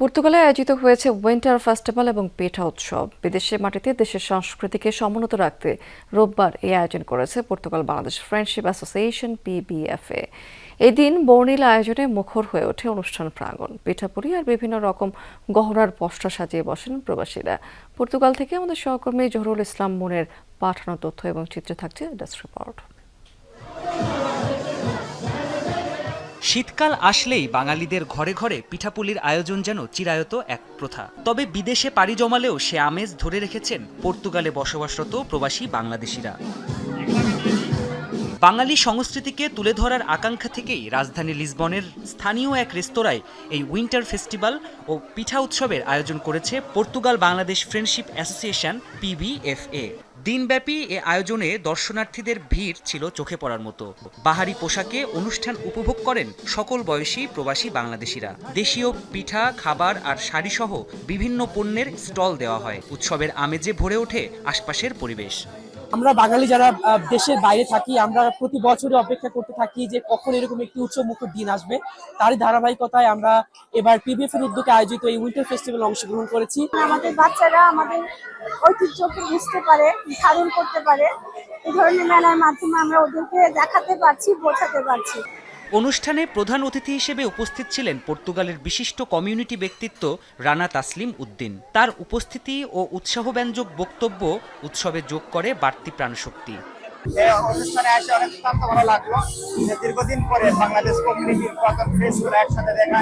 পর্তুগালে আয়োজিত হয়েছে উইন্টার ফেস্টিভ্যাল এবং পিঠা উৎসব। বিদেশের মাটিতে দেশের সংস্কৃতিকে সমুন্নত রাখতে রোববার এই আয়োজন করেছে Portugal Bangladesh friendship association, PBFA. এই দিন বর্ণিল আয়োজনে মুখর হয়ে ওঠে অনুষ্ঠান প্রাঙ্গণ। পিঠাপুরি আর বিভিন্ন রকম গহনার পসরা সাজিয়ে বসেন প্রবাসীরা। পর্তুগাল থেকে আমাদের সহকর্মী জহরুল ইসলাম মুনের পাঠানো তথ্য এবং চিত্রে থাকছে ডেস্ক রিপোর্ট। শীতকাল আসলেই বাঙালিদের ঘরে ঘরে পিঠাপুলির আয়োজন যেন চিরায়ত এক প্রথা। তবে বিদেশে পাড়ি জমালেও সে আমেজ ধরে রেখেছেন পর্তুগালে বসবাসরত প্রবাসী বাংলাদেশিরা। বাঙালি সংস্কৃতিকে তুলে ধরার আকাঙ্ক্ষা থেকেই রাজধানী লিসবনের স্থানীয় এক রেস্তোরাঁয় এই উইন্টার ফেস্টিভ্যাল ও পিঠা উৎসবের আয়োজন করেছে Portugal Bangladesh friendship association, PBFA. দিনব্যাপী এ আয়োজনে দর্শনার্থীদের ভিড় ছিল চোখে পড়ার মতো। বাহারি পোশাকে অনুষ্ঠান উপভোগ করেন সকল বয়সী প্রবাসী বাংলাদেশিরা। দেশীয় পিঠা, খাবার আর শাড়িসহ বিভিন্ন পণ্যের স্টল দেওয়া হয়। উৎসবের আমেজে ভরে ওঠে আশপাশের পরিবেশ। আমরা বাঙালি যারা দেশের বাইরে থাকি, আমরা প্রতি বছরে অপেক্ষা করতে থাকি যে কখন এরকম একটি উৎসব মুখর দিন আসবে। তারই ধারাবাহিকতায় আমরা এবার পিবিএফ এর উদ্যোগে আয়োজিত এই উইন্টার ফেস্টিভ্যাল অংশগ্রহণ করেছি। আমাদের বাচ্চারা আমাদের ঐতিহ্যকে বুঝতে পারে, ধারণ করতে পারে। এই ধরনের মেলার মাধ্যমে আমরা ওদেরকে দেখাতে পারছি, বোঝাতে পারছি। অনুষ্ঠানে প্রধান অতিথি হিসেবে উপস্থিত ছিলেন পর্তুগালের বিশিষ্ট কমিউনিটি ব্যক্তিত্ব রানা তাসলিম উদ্দিন। তার উপস্থিতি ও উৎসাহব্যঞ্জক বক্তব্য উৎসবে যোগ করে বাড়তি প্রাণশক্তি। অনুষ্ঠানে এসে অনেক অত্যন্ত ভালো লাগল। যে দীর্ঘদিন পরে বাংলাদেশ ফ্রেস করে একসাথে দেখা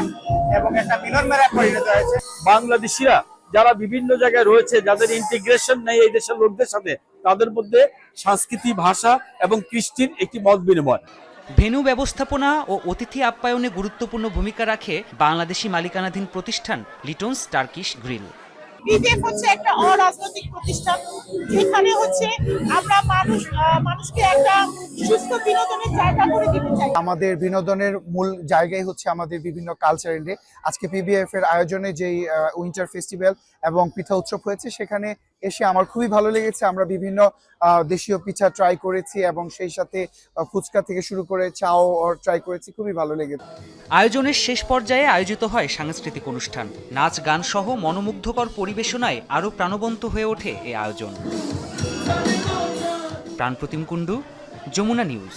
এবং একটা মিলন মেলা পরিণত হয়েছে। বাংলাদেশিরা যারা বিভিন্ন জায়গায় রয়েছে যাদের ইন্টিগ্রেশন নেই এই দেশের লোকদের সাথে তাদের মধ্যে সংস্কৃতি ভাষা এবং কৃষ্টির একটি মত বিনিময়। ভেন্যু ব্যবস্থাপনা ও অতিথি আপ্যায়নে গুরুত্বপূর্ণ ভূমিকা রাখে বাংলাদেশি মালিকানাধীন প্রতিষ্ঠান লিটনস টার্কিশ গ্রিল। বিজেপ হচ্ছে একটা অরাজনৈতিক প্রতিষ্ঠান যেখানে হচ্ছে আমরা মানুষ মানুষকে একটা সুস্থ বিনোদনের জায়গা করে দিতে চাই। আমাদের বিনোদনের মূল জায়গায় হচ্ছে আমাদের বিভিন্ন কালচারাল ডে আজকে পিবিএফ এর আয়োজনে যেই উইন্টার ফেস্টিভ্যাল এবং পিঠা উৎসব হয়েছে সেখানে এসে আমার খুবই ভালো লেগেছে। আমরা বিভিন্ন দেশীয় পিঠা ট্রাই করেছি এবং সেই সাথে ফুচকা থেকে শুরু করে চাও ট্রাই করেছি, খুবই ভালো লেগেছে। আয়োজনের শেষ পর্যায়ে আয়োজিত হয় সাংস্কৃতিক অনুষ্ঠান। নাচ, গান সহ মনোমুগ্ধকর পরিবেশনায় আরও প্রাণবন্ত হয়ে ওঠে এই আয়োজন। প্রাণপ্রতিম কুণ্ডু, যমুনা নিউজ।